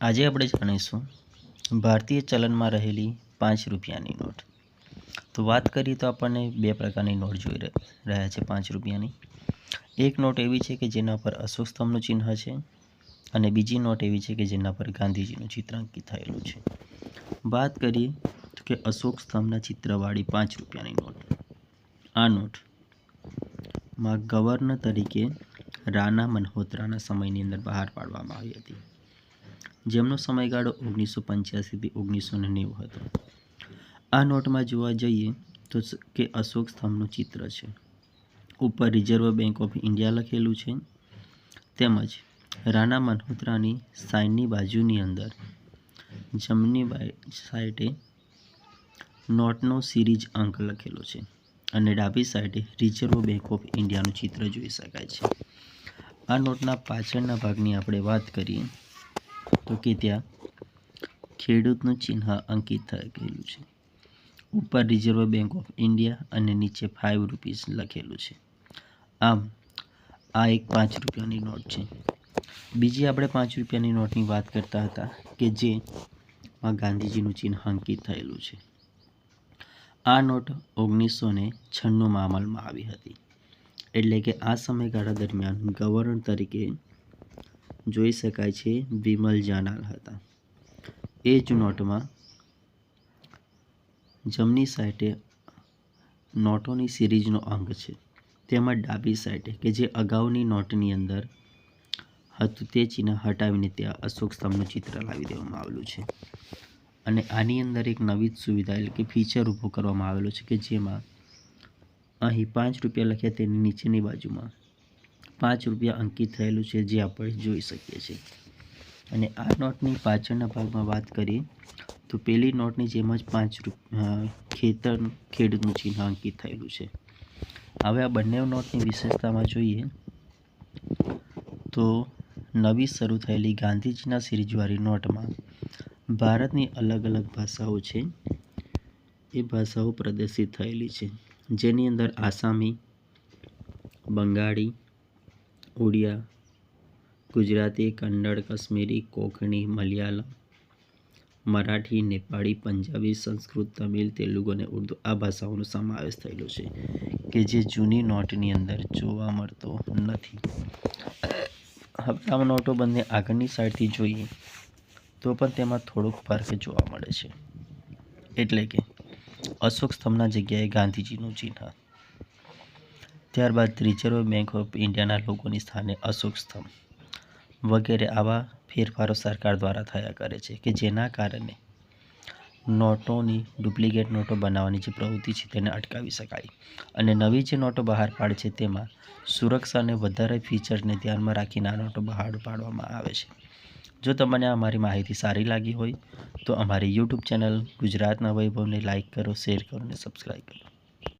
આજે આપણે જાણીશું ભારતીય ચલણમાં રહેલી પાંચ રૂપિયાની નોટ. તો વાત કરીએ તો આપણને બે પ્રકારની નોટ જોઈ રહ- રહ્યા છે પાંચ રૂપિયાની. એક નોટ એવી છે કે જેના પર અશોક સ્તંભનું ચિહ્ન છે અને બીજી નોટ એવી છે કે જેના પર ગાંધીજીનું ચિત્ર અંકિત થયેલું છે. વાત કરીએ તો કે અશોક સ્તંભના ચિત્રવાળી પાંચ રૂપિયાની નોટ. આ નોટમાં ગવર્નર તરીકે રાણા મલ્હોત્રાના સમયની અંદર બહાર પાડવામાં આવી હતી. જેમનો સમયગાળો ઓગણીસો પંચ્યાસીથી ઓગણીસો ને નેવું હતો. આ નોટમાં જોવા જઈએ તો કે અશોક સ્તંભનું ચિત્ર છે. ઉપર રિઝર્વ બેંક ઓફ ઇન્ડિયા લખેલું છે. તેમજ રાણા મલ્હોત્રાની સાઇનની બાજુની અંદર જમની સાઈડે નોટનો સિરીજ અંક લખેલો છે અને ડાબી સાઈડે રિઝર્વ બેંક ઓફ ઇન્ડિયાનું ચિત્ર જોઈ શકાય છે. આ નોટના પાછળના ભાગની આપણે વાત કરીએ તો કે ત્યાં ખેડૂતનું ચિહ્ન અંકિત થયેલું છે. ઉપર રિઝર્વ બેંક ઓફ ઇન્ડિયા અને નીચે ફાઇવ રૂપીસ લખેલું છે. આમ, આ એક પાંચ રૂપિયાની નોટ છે. બીજી આપણે પાંચ રૂપિયાની નોટની વાત કરતા હતા કે જે માં ગાંધીજીનું ચિહ્ન અંકિત થયેલું છે. આ નોટ ઓગણીસો ને છન્નુંમાં અમલમાં આવી હતી. એટલે કે આ સમયગાળા દરમિયાન ગવર્નર તરીકે જોઈ શકાય છે, વિમલ જાનાલ હતા. એ જ નોટમાં જમણી સાઈડે નોટોની સિરીઝનો અંક છે. તેમાં ડાબી સાઈડે, કે જે અગાઉની નોટની અંદર હતું તે ચિહ્ન હટાવીને ત્યાં અશોક સ્તંભનું ચિત્ર લાવી દેવામાં આવેલું છે. અને આની અંદર એક નવી જ સુવિધા, એટલે કે ફીચર ઊભું કરવામાં આવેલો છે કે જેમાં અહીં પાંચ રૂપિયા લખ્યા તેની નીચેની બાજુમાં પાંચ રૂપિયા અંકિત થયેલું છે જે આપણે જોઈ શકીએ છીએ. અને આ નોટની પાછળના ભાગમાં વાત કરીએ, તો પેલી નોટની જેમ જ પાંચ ખેતર, ખેડનું ચિહ્ન અંકિત થયેલું છે. હવે આ બંને નોટની વિશેષતામાં જોઈએ, તો નવી શરૂ થયેલી ગાંધીજીના સિરીજવાળી નોટમાં ભારતની અલગ અલગ ભાષાઓ છે. એ ભાષાઓ પ્રદર્શિત થયેલી છે. જેની અંદર આસામી, બંગાળી ઉડિયા, ગુજરાતી, કન્નડ, કાશ્મીરી, કોંકણી, મલયાલમ, મરાઠી, નેપાળી, પંજાબી, સંસ્કૃત, તમિલ, તેલુગુ અને ઉર્દુ આ ભાષાઓનો સમાવેશ થયેલો છે કે જે જૂની નોટની અંદર જોવા મળતો નથી. હપ્તામાં નોટો બંને આગળની સાઈડથી જોઈએ તો પણ તેમાં થોડોક ફરક જોવા મળે છે. એટલે કે અશોક સ્તંભના જગ્યાએ ગાંધીજીનું ચિહ્ન ત્યારબાદ રિઝર્વ બેંક ઓફ ઇન્ડિયાના લોકોની સ્થાને અશોક સ્તંભ વગેરે આવા ફેરફારો સરકાર દ્વારા થયા કરે છે કે જેના કારણે નોટોની ડુપ્લિકેટ નોટો બનાવવાની જે પ્રવૃત્તિ છે તેને અટકાવી શકાય અને નવી જે નોટો બહાર પાડે છે તેમાં સુરક્ષા અને વધારે ફીચર્સને ધ્યાનમાં રાખીને આ નોટો બહાર પાડવામાં આવે છે. જો તમને આ મારી માહિતી સારી લાગી હોય તો અમારી યુટ્યુબ ચેનલ ગુજરાતના વૈભવને લાઇક કરો, શેર કરો અને સબસ્ક્રાઈબ કરો.